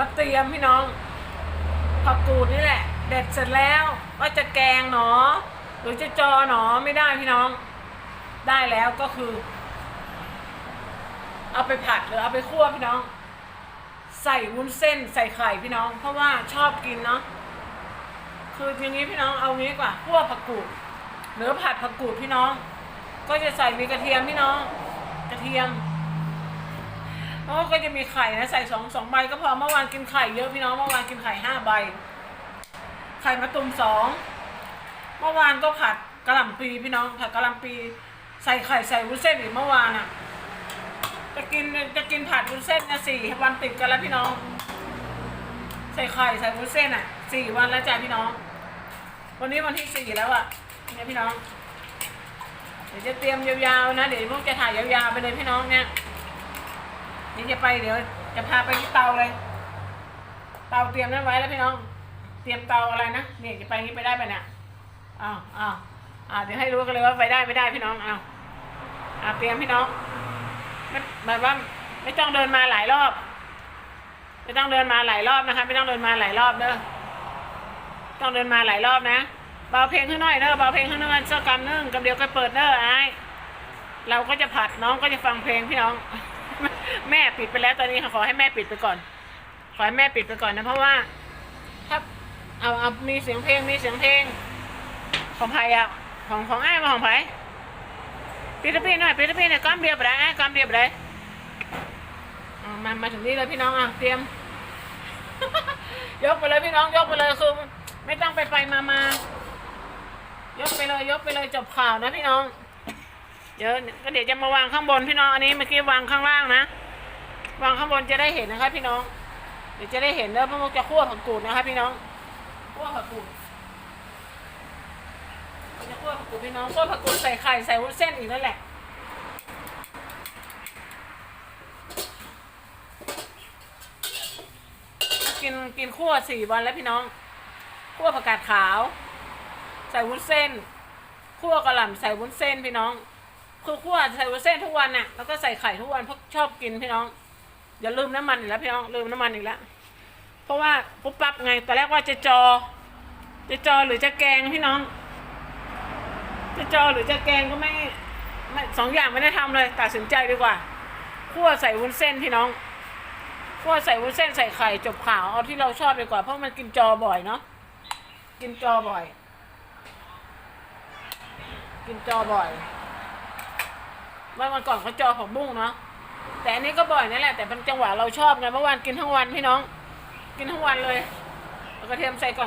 มาเตรียมพี่น้องผักกูดนี่แหละ เด็ดเสร็จแล้วว่าจะแกงหนอ หรือจะจอหนอไม่ได้พี่น้อง ได้แล้วก็คือ เอาไปผัดหรือเอาไปคั่วพี่น้อง ใส่วุ้นเส้นใส่ไข่พี่น้อง เพราะว่าชอบกินเนาะคืออย่างนี้พี่น้องเอางี้กว่าคั่วผักกูดหรือผัดผักกูดพี่น้อง ก็จะใส่มีกระเทียมพี่น้อง กระเทียม แล้วก็จะมีไข่นะใส่สองสองใบก็พอเมื่อวานกินไข่เยอะพี่น้องเมื่อวานกินไข่ห้าใบ ไข่มะตูมสองเมื่อวานก็ผัดกะหล่ำปีพี่น้องผัดกะหล่ำปี ใส่ไข่ใส่วุ้นเส้นอีกเมื่อวานอะ จะกินจะกินผัดวุ้นเส้นนะสี่วันติดกันแล้วพี่น้อง ใส่ไข่ใส่วุ้นเส้นอะสี่วันแล้วจ้ะพี่น้อง วันนี้วันที่สี่แล้วอะเนี่ยพี่น้องเดี๋ยวจะเตรียมยาวๆนะ เดี๋ยวพวกจะถ่ายยาวๆไปเลยพี่น้องเนี่ย เดี๋ยวจะไปเดี๋ยวจะพาไปที่เตาเลย เตาเตรียมนั้นไว้แล้วพี่น้อง เตรียมเตาอะไรนะเนี่ยจะไปนี้ไปได้ปะเนี่ยอ้าวอ้าวอ้าวเดี๋ยวให้รู้กันเลยว่าไปได้ไม่ได้พี่น้องอ้าวอ้าวเตรียมพี่น้องไม่หมายว่าไม่ต้องเดินมาหลายรอบ ไม่ต้องเดินมาหลายรอบนะคะ ไม่ต้องเดินมาหลายรอบเด้อต้องเดินมาหลายรอบนะเบาเพลงข้างน้อยเด้อเบาเพลงข้างน้อยสักกำนึงกำเดียวก็เปิดเด้อไอ้ายเราก็จะผัดน้องก็จะฟังเพลงพี่น้อง แม่ปิดไปแล้วตอนนี้ค่ะขอให้แม่ปิดไปก่อน ขอให้แม่ปิดไปก่อนนะเพราะว่า ถ้าเอาเอามีเสียงเพลงมีเสียงเพลง ของไผ่อะของของไอ้มาของไผ่ปิดตะปีหน่อยปิดตะปีหน่อยก้ามเดียวไปได้ไอ้ายก้ามเดียวไปได้มามาถึงนี่เลยพี่น้องอะเตรียม ยกไปเลยพี่น้องยกไปเลยคือไม่ต้องไปไปมามายกไปเลยยกไปเลยจบข่าวนะพี่น้อง เดี๋ยวก็เดี๋ยวจะมาวางข้างบนพี่น้องอันนี้เมื่อกี้วางข้างล่างนะ วางข้างบนจะได้เห็นนะคะ พี่น้อง เดี๋ยวจะได้เห็นแล้วพวกจะคั่วผักกูดนะคะพี่น้องคั่วผักกูดจะคั่วผักกูดพี่น้องคั่วผักกูดใส่ไข่ใส่วุ้นเส้นอีกนั่นแหละกินกินคั่วสี่วันแล้วพี่น้องคั่วผักกาดขาว ใส่วุ้นเส้นคั่วกระหล่ำใส่วุ้นเส้นพี่น้อง คือคั่วใส่วุ้นเส้นทุกวันน่ะแล้วก็ใส่ไข่ทุกวันเพราะชอบกินพี่น้องอย่าลืมน้ำมันอีกแล้วพี่น้องลืมน้ำมันอีกแล้วเพราะว่าปุ๊บปั๊บไงตอนแรกว่าจะจอ จะจอหรือจะแกงพี่น้อง จะจอหรือจะแกงก็ไม่ไม่สองอย่างไม่ได้ทำเลยตัดสินใจดีกว่าคั่วใส่วุ้นเส้นพี่น้องคั่วใส่วุ้นเส้นใส่ไข่จบข่าวเอาที่เราชอบดีกว่าเพราะมันกินจอบ่อยเนาะกินจอบ่อย กินจอบ่อย เมื่อวันก่อนเขาจอผักบุ้งเนาะแต่อันนี้ก็บ่อยนั่นแหละแต่เป็นจังหวะเราชอบไงเมื่อวานกินทั้งวันพี่น้อง กินทั้งวันเลยเอากระเทียมใส่ก่อน